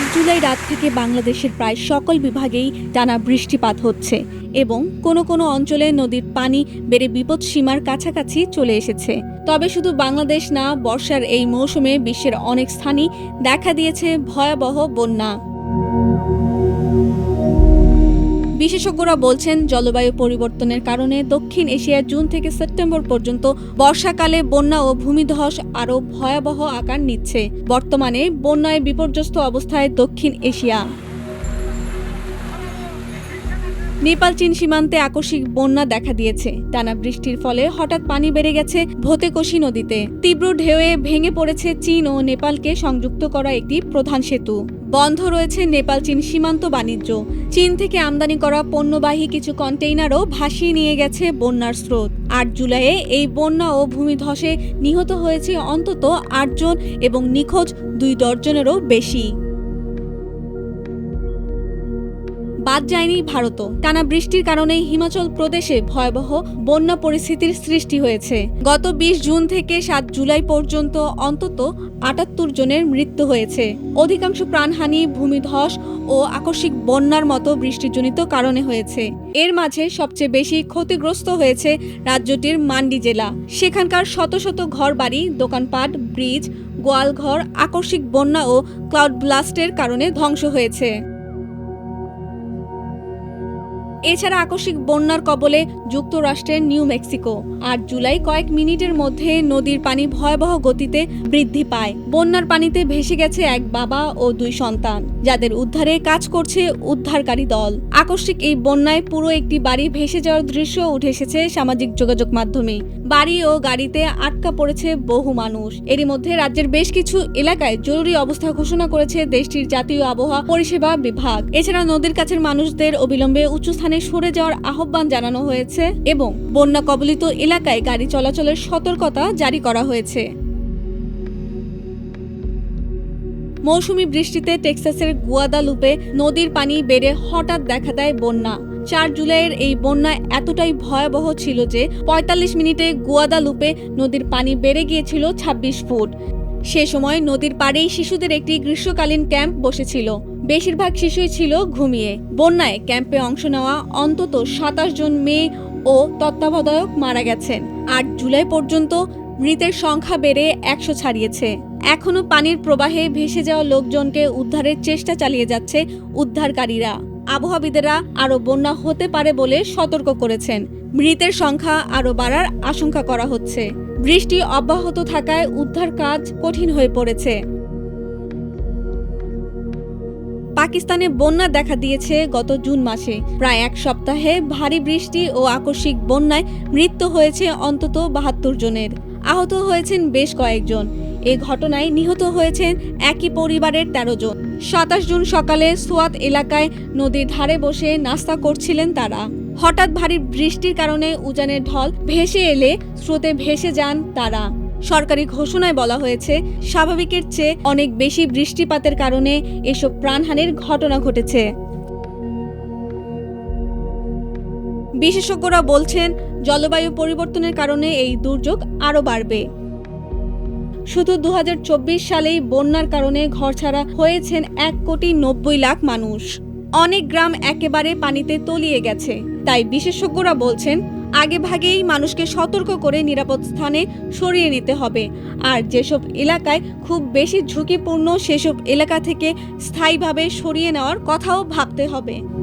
আট জুলাই রাত থেকে বাংলাদেশের প্রায় সকল বিভাগেই টানা বৃষ্টিপাত হচ্ছে এবং কোনো কোনো অঞ্চলে নদীর পানি বেড়ে বিপদ সীমার কাছাকাছি চলে এসেছে। তবে শুধু বাংলাদেশ না, বর্ষার এই মৌসুমে বিশ্বের অনেক স্থানই দেখা দিয়েছে ভয়াবহ বন্যা। বিশেষজ্ঞরা বলছেন, জলবায়ু পরিবর্তনের কারণে দক্ষিণ এশিয়ার জুন থেকে সেপ্টেম্বর পর্যন্ত বর্ষাকালে বন্যা ও ভূমিধস আরও ভয়াবহ আকার নিচ্ছে। বর্তমানে বন্যায় বিপর্যস্ত অবস্থায় দক্ষিণ এশিয়া। নেপাল, চীন সীমান্তে আকস্মিক বন্যা দেখা দিয়েছে। টানা বৃষ্টির ফলে হঠাৎ পানি বেড়ে গেছে ভোতেকোশি নদীতে। তীব্র ঢেউয়ে ভেঙে পড়েছে চীন ও নেপালকে সংযুক্ত করা একটি প্রধান সেতু। বন্ধ রয়েছে নেপাল চীন সীমান্ত বাণিজ্য। চীন থেকে আমদানি করা পণ্যবাহী কিছু কন্টেইনারও ভাসিয়ে নিয়ে গেছে বন্যার স্রোত। আট জুলাইয়ে এই বন্যা ও ভূমিধসে নিহত হয়েছে অন্তত আটজন এবং নিখোঁজ দুই দর্জনেরও বেশি। বাদ যায়নি ভারতও। টানা বৃষ্টির কারণে হিমাচল প্রদেশে ভয়াবহ বন্যা পরিস্থিতির সৃষ্টি হয়েছে। গত বিশ জুন থেকে সাত জুলাই পর্যন্ত অন্তত আটাত্তর জনের মৃত্যু হয়েছে। অধিকাংশ প্রাণহানি, ভূমিধস ও আকস্মিক বন্যার মতো বৃষ্টিজনিত কারণে হয়েছে। এর মাঝে সবচেয়ে বেশি ক্ষতিগ্রস্ত হয়েছে রাজ্যটির মান্ডি জেলা। সেখানকার শত শত ঘরবাড়ি, দোকানপাট, ব্রিজ, গোয়ালঘর আকস্মিক বন্যা ও ক্লাউড ব্লাস্টের কারণে ধ্বংস হয়েছে। এছাড়া আকস্মিক বন্যার কবলে যুক্তরাষ্ট্রের নিউ মেক্সিকো। আর জুলাই কয়েক মিনিটের মধ্যে নদীর পানি ভয়াবহ গতিতে বৃদ্ধি পায়। বন্যার পানিতে ভেসে গেছে এক বাবা ও দুই সন্তান, যাদের উদ্ধারে কাজ করছে উদ্ধারকারী দল। আকস্মিক এই বন্যায় পুরো একটি বাড়ি ভেসে যাওয়ার দৃশ্য উঠে এসেছে সামাজিক যোগাযোগ মাধ্যমে। বাড়ি ও গাড়িতে আটকা পড়েছে বহু মানুষ। এরই মধ্যে রাজ্যের বেশ কিছু এলাকায় জরুরি অবস্থা ঘোষণা করেছে দেশটির জাতীয় আবহাওয়া পরিষেবা বিভাগ। এছাড়া নদীর কাছের মানুষদের অবিলম্বে উঁচু স্থানে সরে যাওয়ার আহ্বান জানানো হয়েছে এবং বন্যা কবলিত এলাকায় গাড়ি চলাচলের সতর্কতা জারি করা হয়েছে। মৌসুমী বৃষ্টিতে টেক্সাসের গুয়াদালুপে নদীর পানি বেড়ে হঠাৎ দেখা দেয় বন্যা। চার জুলাইয়ের এই বন্যা এতটাই ভয়াবহ ছিল যে ৪৫ মিনিটে গুয়াদালুপে নদীর পানি বেড়ে গিয়েছিল ২৬ ফুট। সে সময় নদীর পাড়েই শিশুদের একটি গ্রীষ্মকালীন ক্যাম্প বসেছিল। বেশিরভাগ শিশুই ছিল ঘুমিয়ে। বন্যায় ক্যাম্পে অংশ নেওয়া অন্তত সাতাশ জন মেয়ে ও তত্ত্বাবধায়ক মারা গেছেন। আট জুলাই পর্যন্ত মৃতের সংখ্যা বেড়ে একশো ছাড়িয়েছে। এখনও পানির প্রবাহে ভেসে যাওয়া লোকজনকে উদ্ধারের চেষ্টা চালিয়ে যাচ্ছে উদ্ধারকারীরা। আবহাওয়াবিদেরা আরও বন্যা হতে পারে বলে সতর্ক করেছেন। মৃতের সংখ্যা আরও বাড়ার আশঙ্কা করা হচ্ছে। বৃষ্টি অব্যাহত থাকায় উদ্ধার কাজ কঠিন হয়ে পড়েছে। পাকিস্তানে বন্যা দেখা দিয়েছে গত জুন মাসে। প্রায় এক সপ্তাহে ভারী বৃষ্টি ও আকস্মিক বন্যায় মৃত্যু হয়েছে অন্তত বাহাত্তর জনের। আহত হয়েছেন বেশ কয়েকজন। এ ঘটনায় নিহত হয়েছেন একই পরিবারের তেরো জন। সাতাশ জুন সকালে সোয়াত এলাকায় নদীর ধারে বসে নাস্তা করছিলেন তারা। হঠাৎ ভারী বৃষ্টির কারণে উজানের ঢল ভেসে এলে স্রোতে ভেসে যান তারা। সরকারি ঘোষণায় বলা হয়েছে, স্বাভাবিকের চেয়ে অনেক বেশি বৃষ্টিপাতের কারণে এসব প্রাণহানির ঘটনা ঘটেছে। বিশেষজ্ঞরা বলছেন, জলবায়ু পরিবর্তনের কারণে এই দুর্যোগ আরও বাড়বে। শুধু দু হাজার চব্বিশ সালেই বন্যার কারণে ঘরছাড়া হয়েছেন এক কোটি নব্বই লাখ মানুষ। অনেক গ্রাম একেবারে পানিতে তলিয়ে গেছে। তাই বিশেষজ্ঞরা বলছেন আগে ভাগেই মানুষকে সতর্ক করে নিরাপদ স্থানে সরিয়ে নিতে হবে। আর যেসব এলাকায় খুব বেশি ঝুঁকিপূর্ণ সেসব এলাকা থেকে স্থায়ীভাবে সরিয়ে নেওয়ার কথাও ভাবতে হবে।